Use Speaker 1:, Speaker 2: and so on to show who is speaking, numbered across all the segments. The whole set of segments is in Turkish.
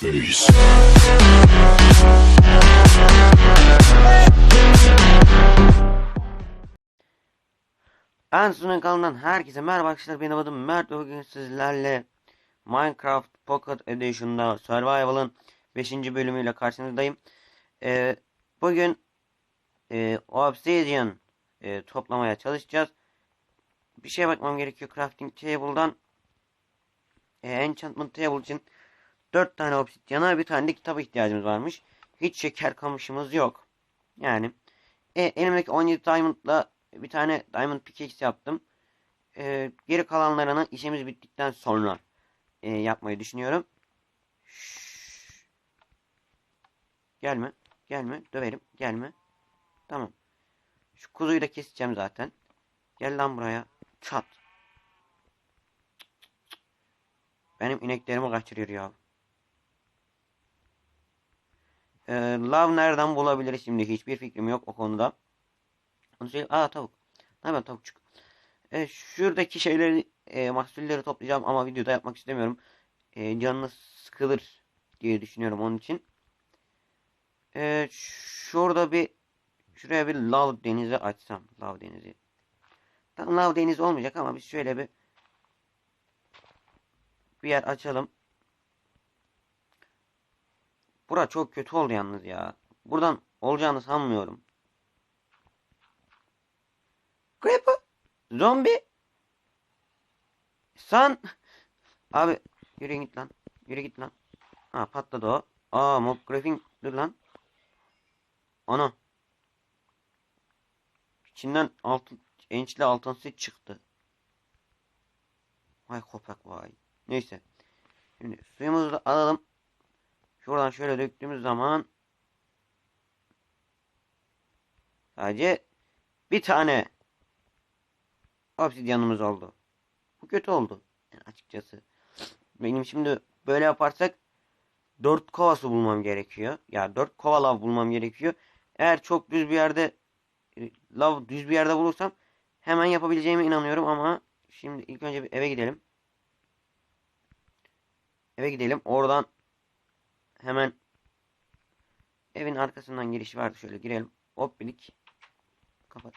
Speaker 1: face.
Speaker 2: Ansu'nun kanalından herkese merhaba arkadaşlar benim adım Mert bugün sizlerle Minecraft Pocket Edition'da Survival'ın 5. bölümüyle karşınızdayım. Ee, bugün e, Obsidian e, toplamaya çalışacağız. Bir şeye bakmam gerekiyor Crafting Table'dan. E, Enchantment Table için 4 tane Obsidian'a bir tane de kitap ihtiyacımız varmış. Hiç şeker kamışımız yok. Yani e, elimdeki 17 Diamond'la bir tane Diamond Pickaxe yaptım. Ee, geri kalanlarını işimiz bittikten sonra e, yapmayı düşünüyorum. Gelme. Gelme. Döverim. Gelme. Tamam. Şu kuzuyu da keseceğim zaten. Gel lan buraya. Çat. Benim ineklerimi kaçırıyor ya. Ee, lav nereden bulabiliriz şimdi? Hiçbir fikrim yok o konuda. Onu söyle. Aa tavuk. Ne haber tavukçuk? E, şuradaki şeyleri e, mahsulleri toplayacağım ama videoda yapmak istemiyorum. E, canınız sıkılır diye düşünüyorum onun için. E, şurada bir şuraya bir lav denizi açsam. Lav denizi. Tam lav denizi olmayacak ama biz şöyle bir bir yer açalım. Bura çok kötü oldu yalnız ya. Buradan olacağını sanmıyorum. Creeper. Zombi. San. Abi yürü git lan. Yürü git lan. Ha patladı o. Aa mob grafing dur lan. Ana. İçinden altın ençli altın set çıktı. Vay kopak vay. Neyse. Şimdi suyumuzu da alalım. Şuradan şöyle döktüğümüz zaman sadece bir tane obsidyanımız oldu. Bu kötü oldu. Yani açıkçası. Benim şimdi böyle yaparsak 4 kova su bulmam gerekiyor. Ya 4 kova lav bulmam gerekiyor. Eğer çok düz bir yerde e, lav düz bir yerde bulursam hemen yapabileceğime inanıyorum ama şimdi ilk önce bir eve gidelim. Eve gidelim. Oradan hemen evin arkasından giriş vardı. Şöyle girelim. Hop birlik. Kapat.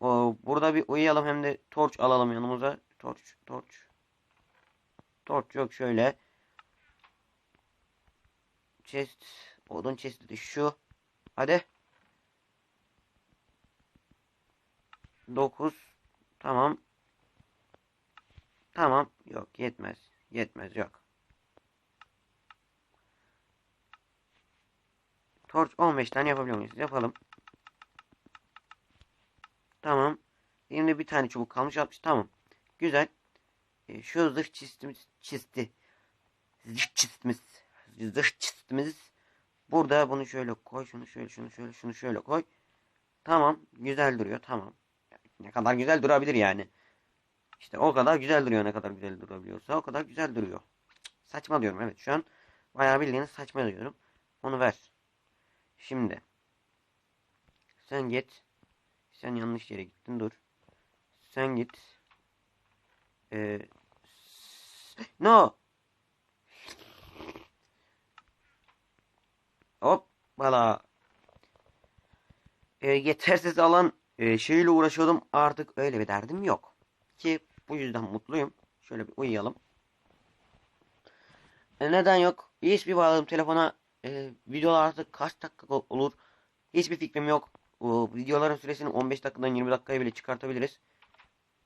Speaker 2: O, burada bir uyuyalım hem de torç alalım yanımıza. Torç, torç. Torç yok şöyle. Chest, odun chest'i şu. Hadi. 9 Tamam. Tamam. Yok yetmez. Yetmez yok. Torç 15 tane yapabiliyor muyuz? Yapalım. Tamam. Elimde bir tane çubuk kalmış 60. Tamam. Güzel. E, şu zırh çiztimiz çizdi. Zırh çiztimiz. Zırh çiztimiz. Burada bunu şöyle koy. Şunu şöyle şunu şöyle şunu şöyle koy. Tamam. Güzel duruyor. Tamam. Ne kadar güzel durabilir yani. İşte o kadar güzel duruyor. Ne kadar güzel durabiliyorsa o kadar güzel duruyor. Saçma diyorum. Evet şu an bayağı bildiğiniz saçma diyorum. Onu ver. Şimdi. Sen git. Sen yanlış yere gittin dur. Sen git. Ee, no. Hop bala. Ee, yetersiz alan e, şeyle uğraşıyordum. Artık öyle bir derdim yok. Ki bu yüzden mutluyum. Şöyle bir uyuyalım. E, neden yok? USB bağladım telefona. E, videolar artık kaç dakika olur? Hiçbir fikrim yok. O videoların süresini 15 dakikadan 20 dakikaya bile çıkartabiliriz.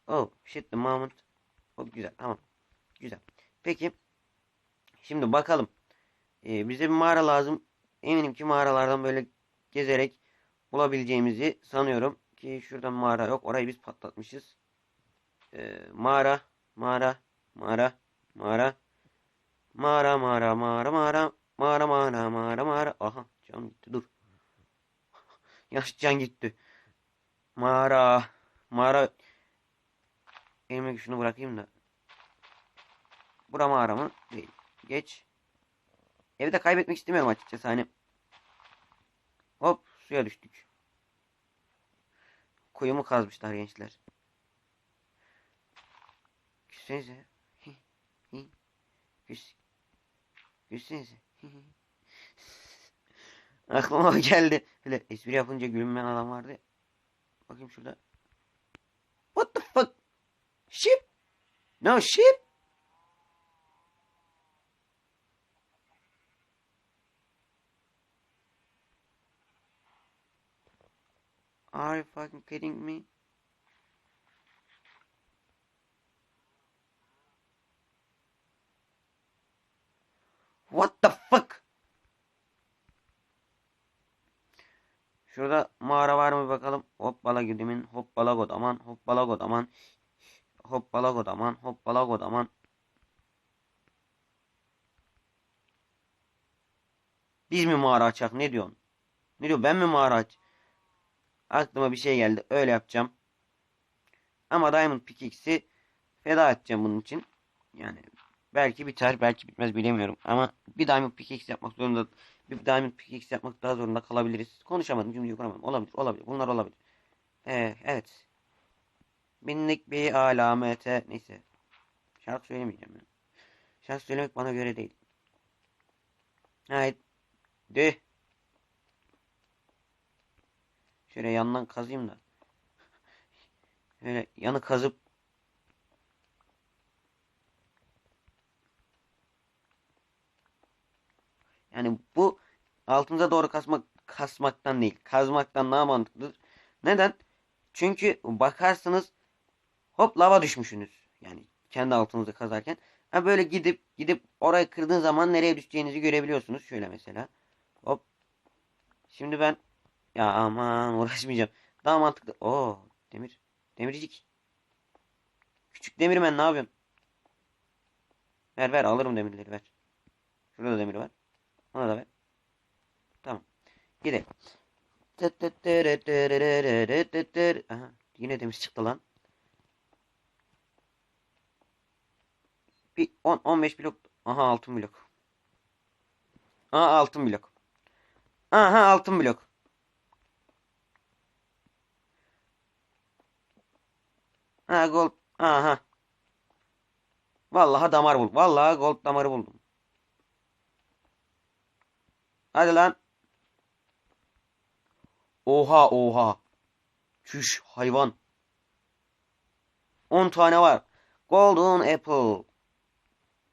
Speaker 2: Oh shit the moment. Çok güzel tamam. Güzel. Peki. Şimdi bakalım. Ee, bize bir mağara lazım. Eminim ki mağaralardan böyle gezerek bulabileceğimizi sanıyorum. Ki şuradan mağara yok. Orayı biz patlatmışız. Ee, mağara. Mağara. Mağara. Mağara. Mağara mağara mağara mağara. Mağara mağara mağara mağara. Aha can gitti dur. Yaş can gitti. Mağara. Mağara. Elime şunu bırakayım da. Bura mağara mı? Değil. Geç. Evi de kaybetmek istemiyorum açıkçası hani. Hop suya düştük. Kuyumu kazmışlar gençler. Küssenize. Küs. Gülsenize. Aklıma geldi. Böyle espri yapınca gülmeyen adam vardı. Bakayım şurada. What the fuck? Ship? No ship? Are you fucking kidding me? What the fuck? Şurada mağara var mı bakalım. Hoppala gidimin hoppala godaman hoppala godaman hoppala godaman hoppala godaman. Biz mi mağara açak ne diyorsun? Ne diyor ben mi mağara aç? Aklıma bir şey geldi öyle yapacağım. Ama Diamond Pickaxe'i feda edeceğim bunun için. Yani belki biter belki bitmez bilemiyorum. Ama bir Diamond Pickaxe yapmak zorunda bir Diamond Pickaxe yapmak daha zorunda kalabiliriz. Konuşamadım cümleyi kuramadım. Olabilir olabilir bunlar olabilir. Ee, evet. Binlik bir alamete neyse. Şarkı söylemeyeceğim ben. Şarkı söylemek bana göre değil. Haydi. Şöyle yandan kazayım da. Şöyle yanı kazıp Yani bu altımıza doğru kasmak kasmaktan değil, kazmaktan daha mantıklıdır. Neden? Çünkü bakarsınız hop lava düşmüşsünüz. Yani kendi altınızı kazarken. Ha böyle gidip gidip orayı kırdığın zaman nereye düşeceğinizi görebiliyorsunuz. Şöyle mesela. Hop. Şimdi ben ya aman uğraşmayacağım. Daha mantıklı. Oo demir. Demircik. Küçük demirmen ne yapıyorsun? Ver ver alırım demirleri ver. Şurada da demir var. Ona da ver. Gidelim. Aha, yine demir çıktı lan. Bir 10 15 blok. Aha altın blok. Aha altın blok. Aha altın blok. Ha gold. Aha. Vallahi damar buldum. Vallahi gold damarı buldum. Hadi lan. Oha oha. Çüş hayvan. 10 tane var. Golden apple.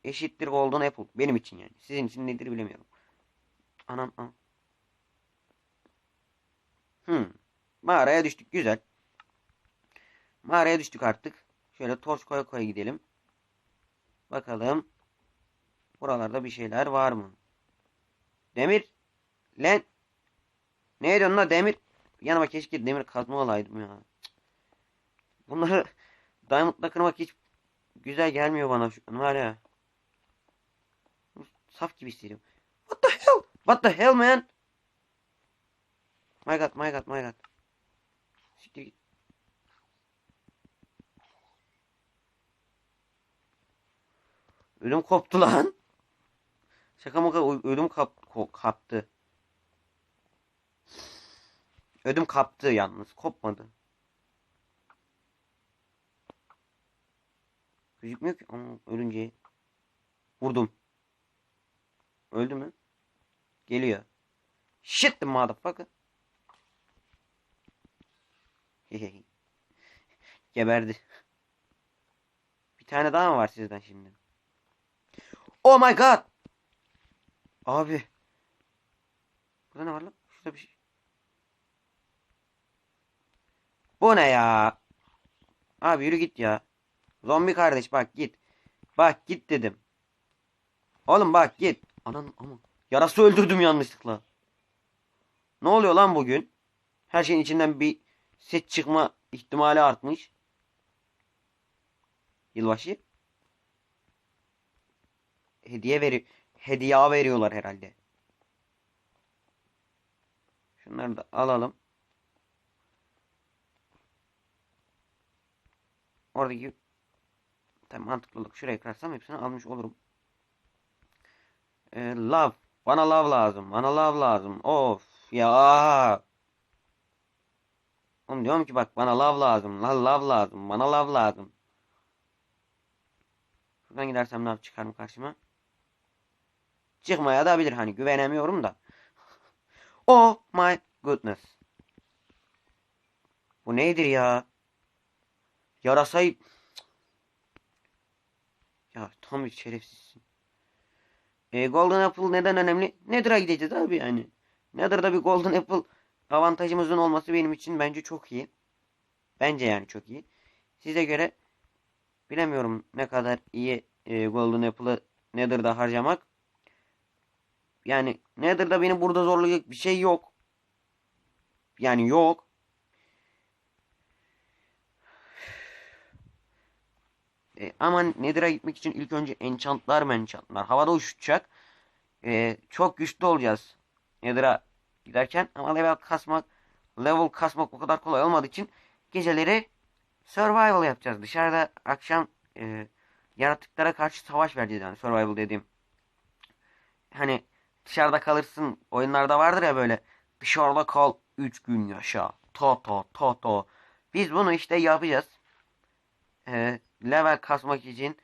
Speaker 2: Eşittir golden apple. Benim için yani. Sizin için nedir bilemiyorum. Anam anam. Hmm. Mağaraya düştük. Güzel. Mağaraya düştük artık. Şöyle torç koya koya gidelim. Bakalım. Buralarda bir şeyler var mı? Demir. Lan. Neydi onlar demir? Yanıma keşke demir kazma olaydım ya. Bunları Diamond'la kırmak hiç güzel gelmiyor bana şu an var ya. Saf gibi hissediyorum. What the hell? What the hell man? My god, my god, my god. Siktir git. Ölüm koptu lan. Şaka maka ödüm kap, kaptı. Ödüm kaptı yalnız. Kopmadı. Gözükmüyor ki. Ama ölünce. Vurdum. Öldü mü? Geliyor. Shit the motherfucker. Geberdi. Bir tane daha mı var sizden şimdi? Oh my god. Abi. Burada ne var lan? Şurada bir şey. Bu ne ya? Abi yürü git ya. Zombi kardeş bak git. Bak git dedim. Oğlum bak git. Anan ama. Yarası öldürdüm yanlışlıkla. Ne oluyor lan bugün? Her şeyin içinden bir set çıkma ihtimali artmış. Yılbaşı. Hediye veri hediye veriyorlar herhalde. Şunları da alalım. Oradaki tam mantıklılık şuraya kırarsam hepsini almış olurum. Ee, love. Bana love lazım. Bana love lazım. Of ya. Oğlum diyorum ki bak bana love lazım. La love lazım. Bana love lazım. Şuradan gidersem love çıkar mı karşıma? Çıkmaya da bilir hani güvenemiyorum da. Oh my goodness. Bu nedir ya? Yarasayı... Ya tam bir şerefsizsin. E, Golden Apple neden önemli? Nether'a gideceğiz abi yani. Nether'da bir Golden Apple avantajımızın olması benim için bence çok iyi. Bence yani çok iyi. Size göre bilemiyorum ne kadar iyi e, Golden Apple'ı Nether'da harcamak. Yani Nether'da beni burada zorlayacak bir şey yok. Yani yok. E, ama Nether'a gitmek için ilk önce enchantlar enchantlar. Havada uçacak. E, çok güçlü olacağız. Nether'a giderken ama level kasmak level kasmak o kadar kolay olmadığı için geceleri survival yapacağız. Dışarıda akşam e, yaratıklara karşı savaş vereceğiz yani survival dediğim. Hani dışarıda kalırsın oyunlarda vardır ya böyle dışarıda kal 3 gün yaşa. To to to to. Biz bunu işte yapacağız. E, level kasmak için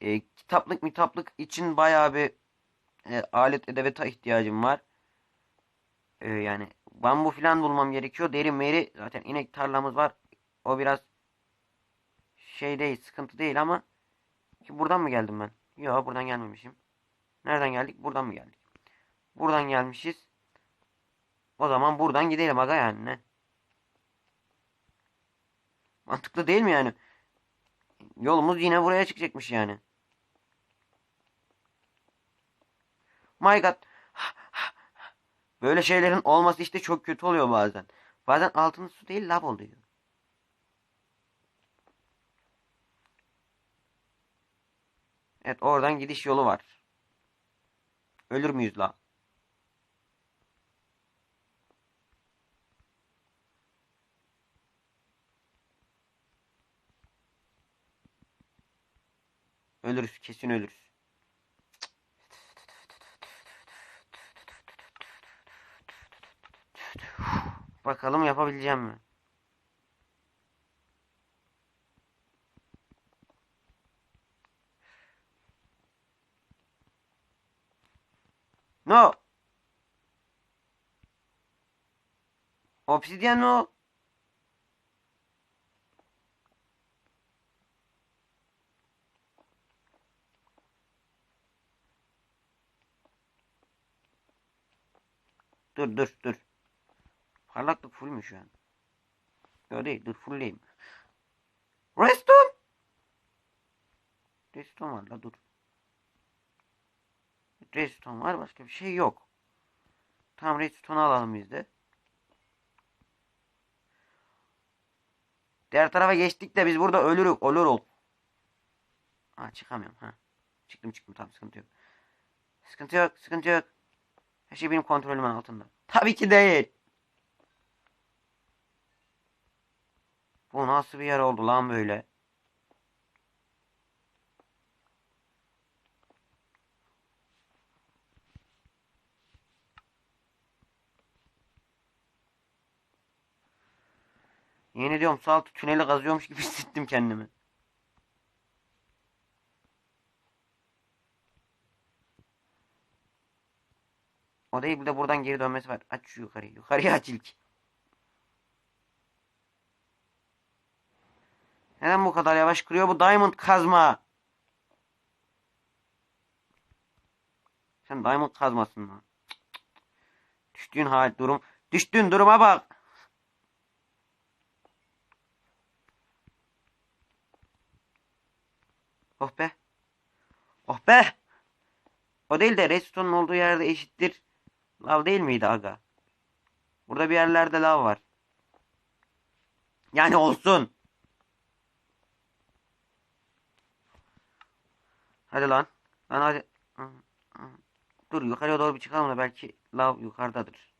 Speaker 2: e, kitaplık mitaplık için bayağı bir e, alet edevata ihtiyacım var. E, yani bambu filan bulmam gerekiyor. Deri meri zaten inek tarlamız var. O biraz şey değil sıkıntı değil ama ki buradan mı geldim ben? Yok buradan gelmemişim. Nereden geldik? Buradan mı geldik? Buradan gelmişiz. O zaman buradan gidelim aga yani? Mantıklı değil mi yani? Yolumuz yine buraya çıkacakmış yani. My God. Böyle şeylerin olması işte çok kötü oluyor bazen. Bazen altın su değil lav oluyor. Evet oradan gidiş yolu var. Ölür müyüz la? Ölürüz kesin ölürüz. Bakalım yapabileceğim mi? No. Obsidyen no. Dur dur dur. Parlaklık full mü şu an? Yok değil dur fullleyim. Redstone. Redstone var la dur. Redstone var başka bir şey yok. Tamam redstone alalım biz de. Diğer tarafa geçtik de biz burada ölürük olur ol. Ha çıkamıyorum ha. Çıktım çıktım tamam sıkıntı yok. Sıkıntı yok sıkıntı yok. Her şey benim kontrolümün altında. Tabii ki değil. Bu nasıl bir yer oldu lan böyle? Yeni diyorum su altı tüneli kazıyormuş gibi hissettim kendimi. O değil de buradan geri dönmesi var. Aç şu yukarıyı. Yukarıya aç ilk. Neden bu kadar yavaş kırıyor bu diamond kazma? Sen diamond kazmasın mı? Düştüğün hal durum. Düştüğün duruma bak. Oh be. Oh be. O değil de redstone'un olduğu yerde eşittir. Lav değil miydi aga? Burada bir yerlerde lav var. Yani olsun. Hadi lan. Lan hadi. Dur yukarıya doğru bir çıkalım da belki lav yukarıdadır.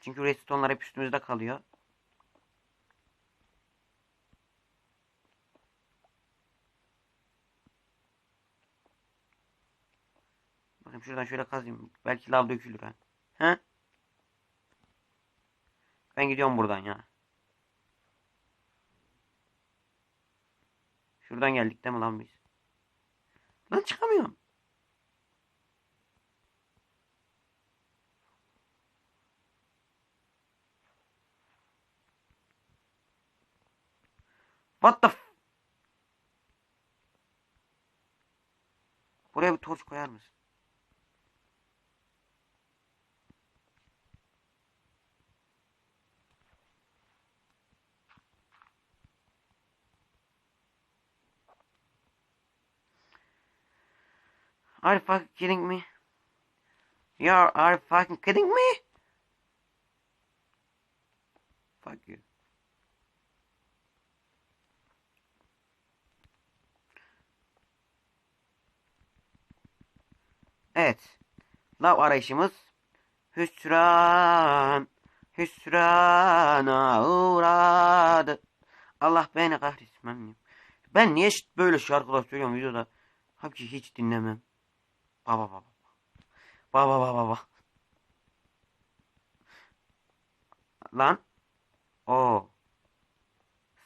Speaker 2: Çünkü redstone'lar hep üstümüzde kalıyor. Bakayım şuradan şöyle kazayım. Belki lav dökülür ha. He? Ben gidiyorum buradan ya. Şuradan geldik değil mi lan biz? Lan çıkamıyorum. What the Buraya bir torç koyar mısın? Are you fucking kidding me? You are, are you fucking kidding me? Fuck you. Evet. Lav arayışımız hüsran hüsrana uğradı. Allah beni kahretsin. Ben, niye böyle şarkılar söylüyorum videoda? Halbuki hiç dinlemem. Baba baba. Baba baba baba. Lan. O.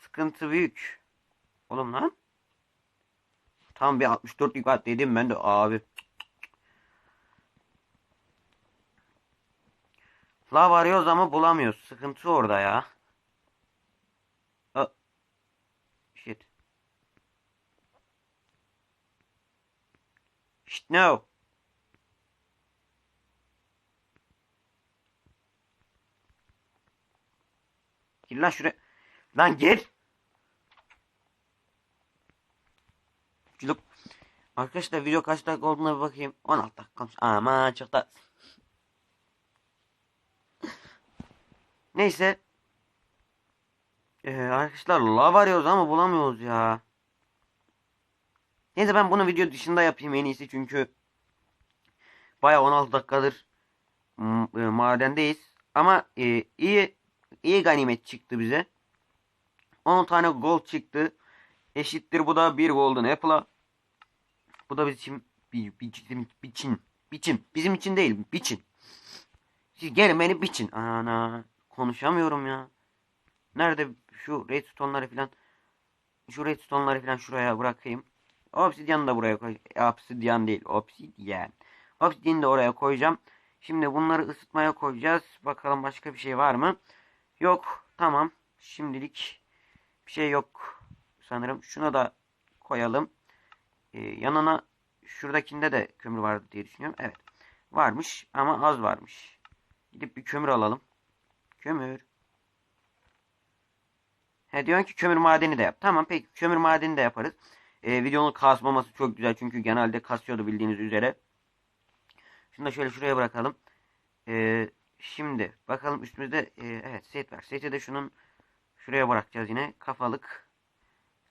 Speaker 2: Sıkıntı büyük. Oğlum lan. Tam bir 64 yukarı dedim ben de abi. Lav arıyoruz ama bulamıyoruz. Sıkıntı orada ya. Shit. Shit no. Gir lan şuraya. Lan gir. Çocuk. Arkadaşlar video kaç dakika olduğuna bir bakayım. 16 dakika. Aman çok da. Neyse. Ee, arkadaşlar lav arıyoruz ama bulamıyoruz ya. Neyse ben bunu video dışında yapayım en iyisi çünkü baya 16 dakikadır e, madendeyiz. Ama e, iyi iyi ganimet çıktı bize. 10 tane gold çıktı. Eşittir bu da bir golden apple'a. Bu da bizim bir biçim biçim biçim bizim için değil biçin. Siz gelin beni biçin. Ana konuşamıyorum ya. Nerede şu redstone'ları filan şu redstone'ları filan şuraya bırakayım. Obsidian'ı da buraya koy. Obsidian değil. Obsidian. Obsidian'ı da oraya koyacağım. Şimdi bunları ısıtmaya koyacağız. Bakalım başka bir şey var mı? Yok. Tamam. Şimdilik bir şey yok. Sanırım şuna da koyalım. Ee, yanına şuradakinde de kömür vardı diye düşünüyorum. Evet. Varmış ama az varmış. Gidip bir kömür alalım. Kömür. He diyorsun ki kömür madeni de yap. Tamam peki kömür madeni de yaparız. Ee, videonun kasmaması çok güzel çünkü genelde kasıyordu bildiğiniz üzere. Şunu da şöyle şuraya bırakalım. Ee, şimdi bakalım üstümüzde e, evet set var. Seti de şunun şuraya bırakacağız yine. Kafalık.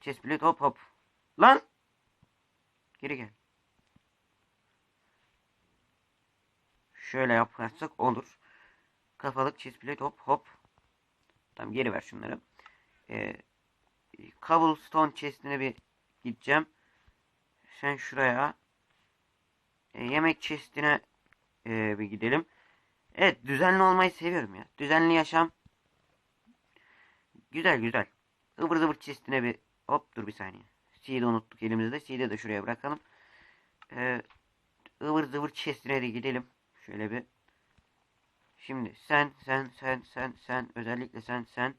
Speaker 2: Chest plate hop hop. Lan! Geri gel. Şöyle yaparsak olur. Kafalık chest plate hop hop. Tamam geri ver şunları. Ee, cobblestone chest'ine bir gideceğim. Sen şuraya. E, yemek chest'ine e, bir gidelim. Evet düzenli olmayı seviyorum ya. Düzenli yaşam. Güzel güzel. Ivır zıvır chest'ine bir hop dur bir saniye. Seed'i unuttuk elimizde. Seed'i de şuraya bırakalım. Ee, ıvır zıvır chest'ine de gidelim. Şöyle bir. Şimdi sen sen sen sen sen özellikle sen sen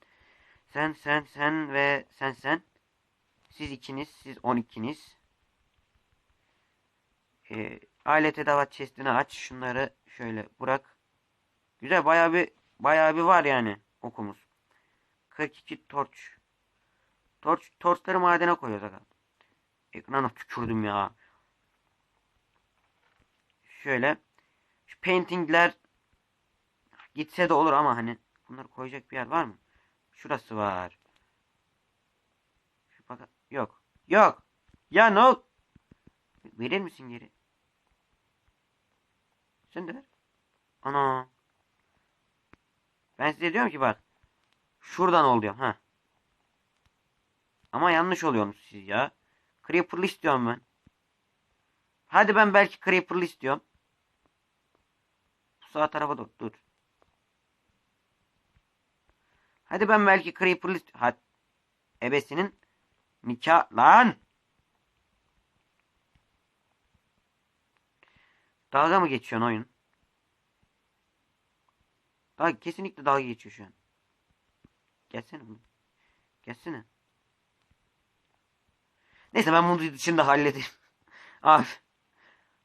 Speaker 2: sen sen sen ve sen sen siz ikiniz siz on ikiniz ee, alet edevat chest'ini aç şunları şöyle bırak güzel bayağı bir bayağı bir var yani okumuz 42 torç torç torçları madene koyuyoruz aga ekrana tükürdüm ya şöyle şu paintingler gitse de olur ama hani bunları koyacak bir yer var mı Şurası var. Şu bak yok. Yok. Ya ne ol? Verir misin geri? Sen de ver. Ana. Ben size diyorum ki bak. Şuradan ol diyorum. Ha. Ama yanlış oluyorsunuz siz ya. Creeper'lı istiyorum ben. Hadi ben belki Creeper'lı istiyorum. Bu sağ tarafa dur. Dur. Hadi ben belki Creeper'lı Hadi. Ebesinin nikah lan. Dalga mı geçiyorsun oyun? Dalga, kesinlikle dalga geçiyor şu an. Gelsene oğlum. Gelsene. Neyse ben bunu dışında halledeyim. Abi.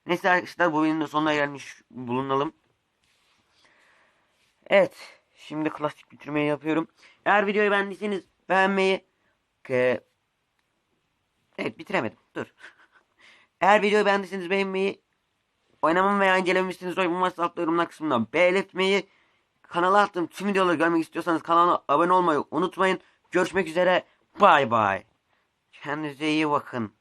Speaker 2: Neyse arkadaşlar bu da sonuna gelmiş bulunalım. Evet. Şimdi klasik bitirmeyi yapıyorum. Eğer videoyu beğendiyseniz beğenmeyi. Evet bitiremedim. Dur. Eğer videoyu beğendiyseniz beğenmeyi oynamamı veya incelemişsiniz oyun varsa altta yorumlar kısmından belirtmeyi kanala attığım tüm videoları görmek istiyorsanız kanala abone olmayı unutmayın. Görüşmek üzere. Bay bay. Kendinize iyi bakın.